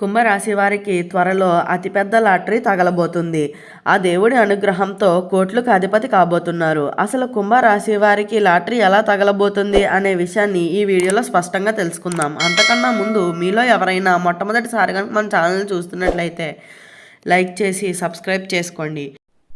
కుంభరాశి వారికి త్వరలో అతిపెద్ద లాటరీ తగలబోతుంది. ఆ దేవుడి అనుగ్రహంతో కోట్లకు అధిపతి కాబోతున్నారు. అసలు కుంభరాశి వారికి లాటరీ ఎలా తగలబోతుంది అనే విషయాన్ని ఈ వీడియోలో స్పష్టంగా తెలుసుకుందాం. అంతకన్నా ముందు మీలో ఎవరైనా మొట్టమొదటిసారిగా మన ఛానల్ చూస్తున్నట్లయితే లైక్ చేసి సబ్స్క్రైబ్ చేసుకోండి.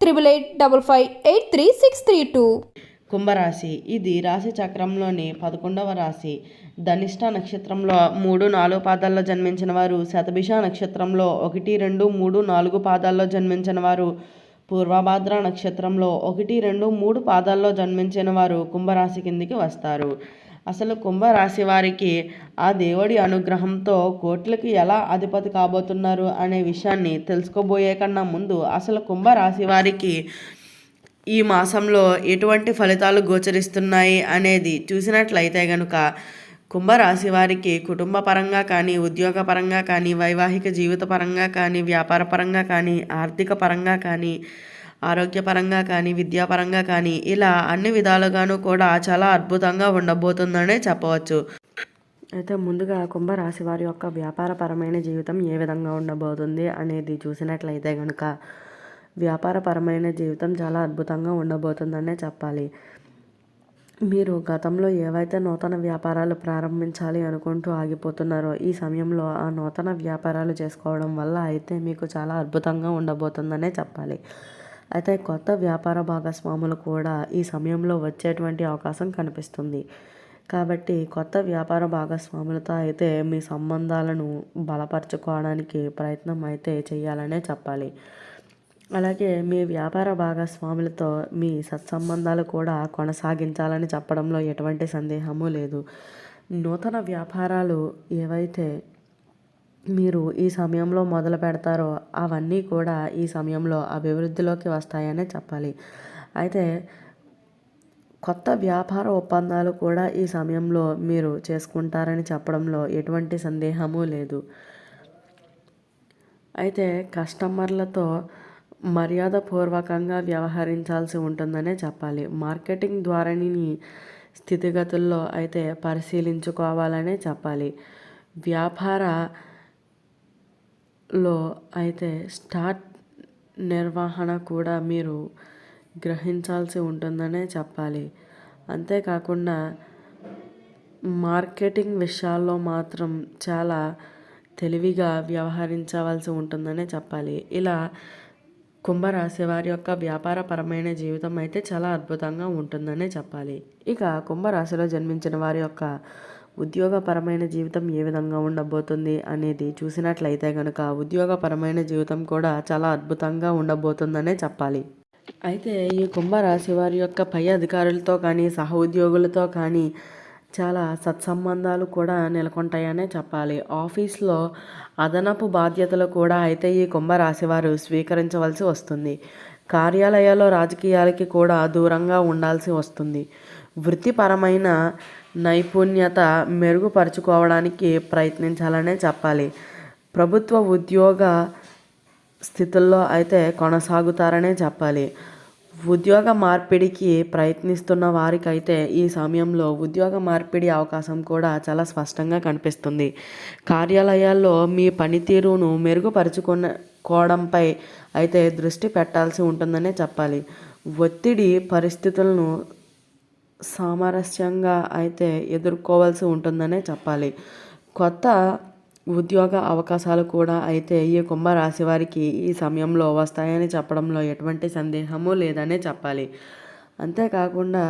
triple eight double five eight three six three two కుంభరాశి. ఇది రాశి చక్రంలోని పదకొండవ రాశి. ధనిష్ట నక్షత్రంలో మూడు నాలుగు పాదాల్లో జన్మించిన వారు శతభిష నక్షత్రంలో ఒకటి రెండు మూడు నాలుగు పాదాల్లో జన్మించిన వారు పూర్వభాద్ర నక్షత్రంలో ఒకటి రెండు మూడు పాదాల్లో జన్మించిన వారు కుంభరాశి కిందికి వస్తారు. అసలు కుంభరాశి వారికి ఆ దేవుడి అనుగ్రహంతో కోట్లకి ఎలా అధిపతి కాబోతున్నారు అనే విషయాన్ని తెలుసుకోబోయే కన్నా ముందు అసలు కుంభరాశి వారికి ఈ మాసంలో ఎటువంటి ఫలితాలు గోచరిస్తున్నాయి అనేది చూసినట్లయితే గనుక కుంభరాశి వారికి కుటుంబ పరంగా కానీ ఉద్యోగ పరంగా కానీ వైవాహిక జీవిత పరంగా కానీ వ్యాపార పరంగా కానీ ఆర్థిక పరంగా కానీ ఆరోగ్యపరంగా కానీ విద్యాపరంగా కానీ ఇలా అన్ని విధాలుగాను కూడా చాలా అద్భుతంగా ఉండబోతుందనే చెప్పవచ్చు. అయితే ముందుగా కుంభరాశి వారి యొక్క వ్యాపారపరమైన జీవితం ఏ విధంగా ఉండబోతుంది అనేది చూసినట్లయితే కనుక వ్యాపారపరమైన జీవితం చాలా అద్భుతంగా ఉండబోతుందనే చెప్పాలి. మీరు గతంలో ఏవైతే నూతన వ్యాపారాలు ప్రారంభించాలి అనుకుంటూ ఆగిపోతున్నారో ఈ సమయంలో ఆ నూతన వ్యాపారాలు చేసుకోవడం వల్ల అయితే మీకు చాలా అద్భుతంగా ఉండబోతుందనే చెప్పాలి. అయితే కొత్త వ్యాపార భాగస్వాములు కూడా ఈ సమయంలో వచ్చేటువంటి అవకాశం కనిపిస్తుంది. కాబట్టి కొత్త వ్యాపార భాగస్వాములతో అయితే మీ సంబంధాలను బలపరచుకోవడానికి ప్రయత్నం అయితే చేయాలనే చెప్పాలి. అలాగే మీ వ్యాపార భాగస్వాములతో మీ సత్సంబంధాలు కూడా కొనసాగించాలని చెప్పడంలో ఎటువంటి సందేహము లేదు. నూతన వ్యాపారాలు ఏవైతే మీరు ఈ సమయంలో మొదలు పెడతారో అవన్నీ కూడా ఈ సమయంలో అభివృద్ధిలోకి వస్తాయనే చెప్పాలి. అయితే కొత్త వ్యాపార ఒప్పందాలు కూడా ఈ సమయంలో మీరు చేసుకుంటారని చెప్పడంలో ఎటువంటి సందేహము లేదు. అయితే కస్టమర్లతో మర్యాదపూర్వకంగా వ్యవహరించాల్సి ఉంటుందనే చెప్పాలి. మార్కెటింగ్ ద్వారాని స్థితిగతుల్లో అయితే పరిశీలించుకోవాలనే చెప్పాలి. వ్యాపార లో అయితే స్టార్ట్ నిర్వహణ కూడా మీరు గ్రహించాల్సి ఉంటుందనే చెప్పాలి. అంతేకాకుండా మార్కెటింగ్ విషయాల్లో మాత్రం చాలా తెలివిగా వ్యవహరించవలసి ఉంటుందనే చెప్పాలి. ఇలా కుంభరాశి వారి యొక్క వ్యాపారపరమైన జీవితం అయితే చాలా అద్భుతంగా ఉంటుందనే చెప్పాలి. ఇక కుంభరాశిలో జన్మించిన వారి యొక్క ఉద్యోగపరమైన జీవితం ఏ విధంగా ఉండబోతుంది అనేది చూసినట్లయితే కనుక ఉద్యోగపరమైన జీవితం కూడా చాలా అద్భుతంగా ఉండబోతుందనే చెప్పాలి. అయితే ఈ కుంభరాశి వారి యొక్క పై అధికారులతో కానీ సహ ఉద్యోగులతో కానీ చాలా సత్సంబంధాలు కూడా నెలకొంటాయనే చెప్పాలి. ఆఫీస్లో అదనపు బాధ్యతలు కూడా అయితే ఈ కుంభరాశి వారు స్వీకరించవలసి వస్తుంది. కార్యాలయాల్లో రాజకీయాలకి కూడా దూరంగా ఉండాల్సి వస్తుంది. వృత్తిపరమైన నైపుణ్యత మెరుగుపరుచుకోవడానికి ప్రయత్నించాలనే చెప్పాలి. ప్రభుత్వ ఉద్యోగ స్థితుల్లో అయితే కొనసాగుతారనే చెప్పాలి. ఉద్యోగ మార్పిడికి ప్రయత్నిస్తున్న వారికైతే ఈ సమయంలో ఉద్యోగ మార్పిడి అవకాశం కూడా చాలా స్పష్టంగా కనిపిస్తుంది. కార్యాలయాల్లో మీ పనితీరును మెరుగుపరుచుకోవడంపై అయితే దృష్టి పెట్టాల్సి ఉంటుందనే చెప్పాలి. ఒత్తిడి పరిస్థితులను సామరస్యంగా అయితే ఎదుర్కోవాల్సి ఉంటుందనే చెప్పాలి. కొత్త ఉద్యోగ అవకాశాలు కూడా అయితే ఈ కుంభరాశి వారికి ఈ సమయంలో వస్తాయని చెప్పడంలో ఎటువంటి సందేహము లేదనే చెప్పాలి. అంతేకాకుండా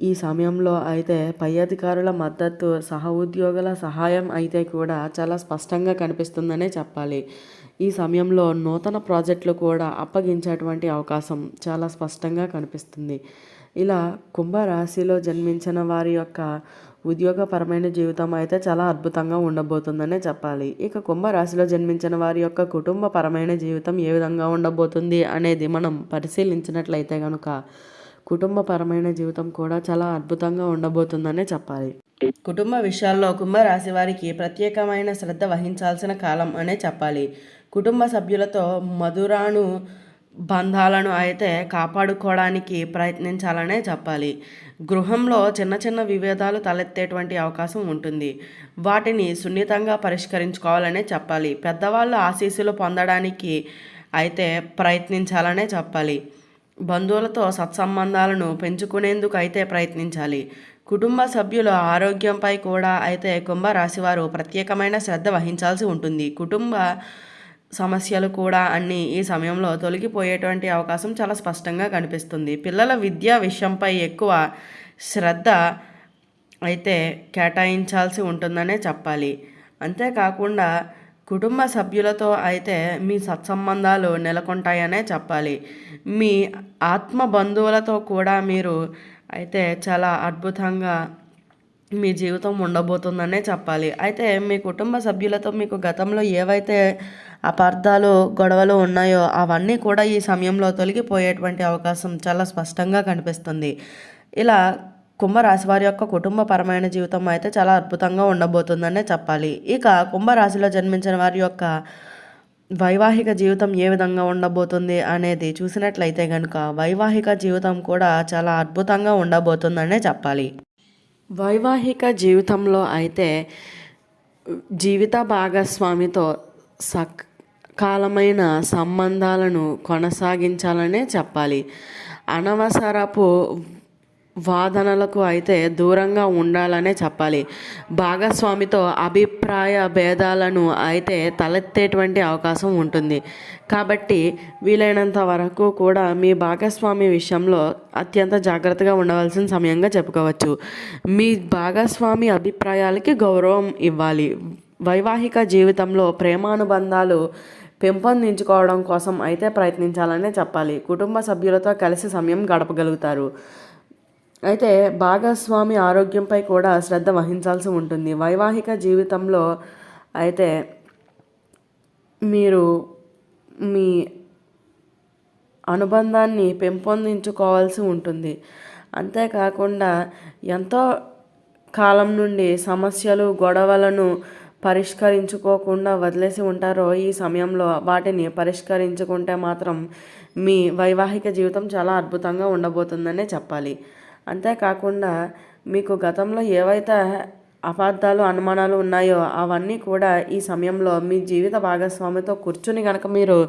ఈ సమయంలో అయితే పై అధికారుల మద్దతు సహ ఉద్యోగుల సహాయం అయితే కూడా చాలా స్పష్టంగా కనిపిస్తుందనే చెప్పాలి. ఈ సమయంలో నూతన ప్రాజెక్టులు కూడా అప్పగించేటువంటి అవకాశం చాలా స్పష్టంగా కనిపిస్తుంది. ఇలా కుంభరాశిలో జన్మించిన వారి యొక్క ఉద్యోగపరమైన జీవితం అయితే చాలా అద్భుతంగా ఉండబోతుందనే చెప్పాలి. ఇక కుంభరాశిలో జన్మించిన వారి యొక్క కుటుంబపరమైన జీవితం ఏ విధంగా ఉండబోతుంది అనేది మనం పరిశీలించినట్లయితే కనుక కుటుంబపరమైన జీవితం కూడా చాలా అద్భుతంగా ఉండబోతుందనే చెప్పాలి. కుటుంబ విషయాల్లో కుంభరాశి వారికి ప్రత్యేకమైన శ్రద్ధ వహించాల్సిన కాలం అనే చెప్పాలి. కుటుంబ సభ్యులతో మధురాను బంధాలను అయితే కాపాడుకోవడానికి ప్రయత్నించాలనే చెప్పాలి. గృహంలో చిన్న చిన్న విభేదాలు తలెత్తేటువంటి అవకాశం ఉంటుంది. వాటిని సున్నితంగా పరిష్కరించుకోవాలనే చెప్పాలి. పెద్దవాళ్ళు ఆశీస్సులు పొందడానికి అయితే ప్రయత్నించాలనే చెప్పాలి. బంధువులతో సత్సంబంధాలను పెంచుకునేందుకు అయితే ప్రయత్నించాలి. కుటుంబ సభ్యుల ఆరోగ్యంపై కూడా అయితే కుంభరాశివారు ప్రత్యేకమైన శ్రద్ధ వహించాల్సి ఉంటుంది. కుటుంబ సమస్యలు కూడా అన్నీ ఈ సమయంలో తొలగిపోయేటువంటి అవకాశం చాలా స్పష్టంగా కనిపిస్తుంది. పిల్లల విద్యా విషయంపై ఎక్కువ శ్రద్ధ అయితే కేటాయించాల్సి ఉంటుందనే చెప్పాలి. అంతేకాకుండా కుటుంబ సభ్యులతో అయితే మీ సత్సంబంధాలు నెలకొంటాయనే చెప్పాలి. మీ ఆత్మ బంధువులతో కూడా మీరు అయితే చాలా అద్భుతంగా మీ జీవితం ఉండబోతుందనే చెప్పాలి. అయితే మీ కుటుంబ సభ్యులతో మీకు గతంలో ఏవైతే అపార్థాలు గొడవలు ఉన్నాయో అవన్నీ కూడా ఈ సమయంలో తొలగిపోయేటువంటి అవకాశం చాలా స్పష్టంగా కనిపిస్తుంది. ఇలా కుంభరాశి వారి యొక్క కుటుంబపరమైన జీవితం అయితే చాలా అద్భుతంగా ఉండబోతుందనే చెప్పాలి. ఇక కుంభరాశిలో జన్మించిన వారి యొక్క వైవాహిక జీవితం ఏ విధంగా ఉండబోతుంది అనేది చూసినట్లయితే కనుక వైవాహిక జీవితం కూడా చాలా అద్భుతంగా ఉండబోతుందనే చెప్పాలి. వైవాహిక జీవితంలో అయితే జీవిత భాగస్వామితో సకాలమైన సంబంధాలను కొనసాగించాలనే చెప్పాలి. అనవసరపు వాదనలకు అయితే దూరంగా ఉండాలనే చెప్పాలి. భాగస్వామితో అభిప్రాయ భేదాలను అయితే తలెత్తేటువంటి అవకాశం ఉంటుంది. కాబట్టి వీలైనంత వరకు కూడా మీ భాగస్వామి విషయంలో అత్యంత జాగ్రత్తగా ఉండవలసిన సమయంగా చెప్పుకోవచ్చు. మీ భాగస్వామి అభిప్రాయాలకి గౌరవం ఇవ్వాలి. వైవాహిక జీవితంలో ప్రేమానుబంధాలు పెంపొందించుకోవడం కోసం అయితే ప్రయత్నించాలనే చెప్పాలి. కుటుంబ సభ్యులతో కలిసి సమయం గడపగలుగుతారు. అయితే భాగస్వామి ఆరోగ్యంపై కూడా శ్రద్ధ వహించాల్సి ఉంటుంది. వైవాహిక జీవితంలో అయితే మీరు మీ అనుబంధాన్ని పెంపొందించుకోవాల్సి ఉంటుంది. అంతేకాకుండా ఎంతో కాలం నుండి సమస్యలు గొడవలను పరిష్కరించుకోకుండా వదిలేసి ఉంటారో ఈ సమయంలో వాటిని పరిష్కరించుకుంటే మాత్రం మీ వైవాహిక జీవితం చాలా అద్భుతంగా ఉండబోతుందనే చెప్పాలి. అంతేకాకుండా మీకు గతంలో ఏవైతే అపార్థాలు అనుమానాలు ఉన్నాయో అవన్నీ కూడా ఈ సమయంలో మీ జీవిత భాగస్వామితో కూర్చుని కనుక మీరు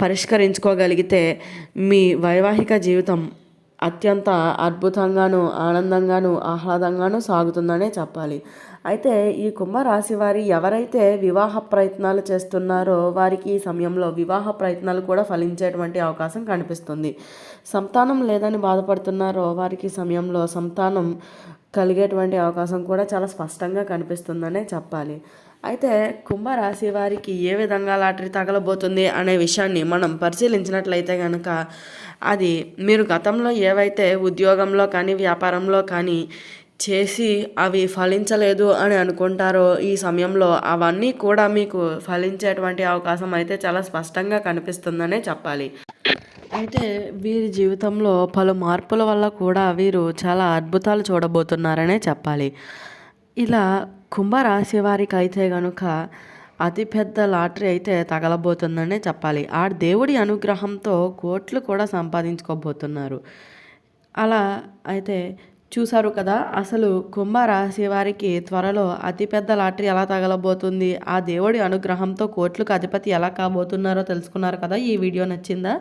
పరిష్కరించుకోగలిగితే మీ వైవాహిక జీవితం అత్యంత అద్భుతంగాను ఆనందంగాను ఆహ్లాదంగాను సాగుతుందనే చెప్పాలి. అయితే ఈ కుంభరాశి వారి ఎవరైతే వివాహ ప్రయత్నాలు చేస్తున్నారో వారికి ఈ సమయంలో వివాహ ప్రయత్నాలు కూడా ఫలించేటువంటి అవకాశం కనిపిస్తుంది. సంతానం లేదని బాధపడుతున్నారో వారికి సమయంలో సంతానం కలిగేటువంటి అవకాశం కూడా చాలా స్పష్టంగా కనిపిస్తుందనే చెప్పాలి. అయితే కుంభరాశి వారికి ఏ విధంగా లాటరీ తగలబోతుంది అనే విషయాన్ని మనం పరిశీలించినట్లయితే కనుక అది మీరు గతంలో ఏవైతే ఉద్యోగంలో కానీ వ్యాపారంలో కానీ చేసి అవి ఫలించలేదు అని అనుకుంటారో ఈ సమయంలో అవన్నీ కూడా మీకు ఫలించేటువంటి అవకాశం అయితే చాలా స్పష్టంగా కనిపిస్తుందనే చెప్పాలి. అయితే వీరి జీవితంలో పలు మార్పుల వల్ల కూడా వీరు చాలా అద్భుతాలు చూడబోతున్నారనే చెప్పాలి. ఇలా కుంభరాశి వారికి అయితే గనుక అతిపెద్ద లాటరీ అయితే తగలబోతుందనే చెప్పాలి. ఆ దేవుడి అనుగ్రహంతో కోట్లు కూడా సంపాదించుకోబోతున్నారు. అలా అయితే చూశారు కదా అసలు కుంభరాశి వారికి త్వరలో అతిపెద్ద లాటరీ ఎలా తగలబోతుంది? ఆ దేవుడి అనుగ్రహంతో కోట్లకు అధిపతి ఎలా కాబోతున్నారో తెలుసుకున్నారు కదా ఈ వీడియో నచ్చిందా?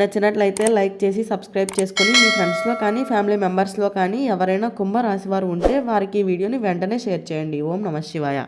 నచ్చినట్లయితే లైక్ చేసి సబ్స్క్రైబ్ చేసుకొని మీ ఫ్రెండ్స్లో కానీ ఫ్యామిలీ మెంబర్స్లో కానీ ఎవరైనా కుంభరాశి వారు ఉంటే వారికి ఈ వీడియోని వెంటనే షేర్ చేయండి. ఓం నమ శివాయ.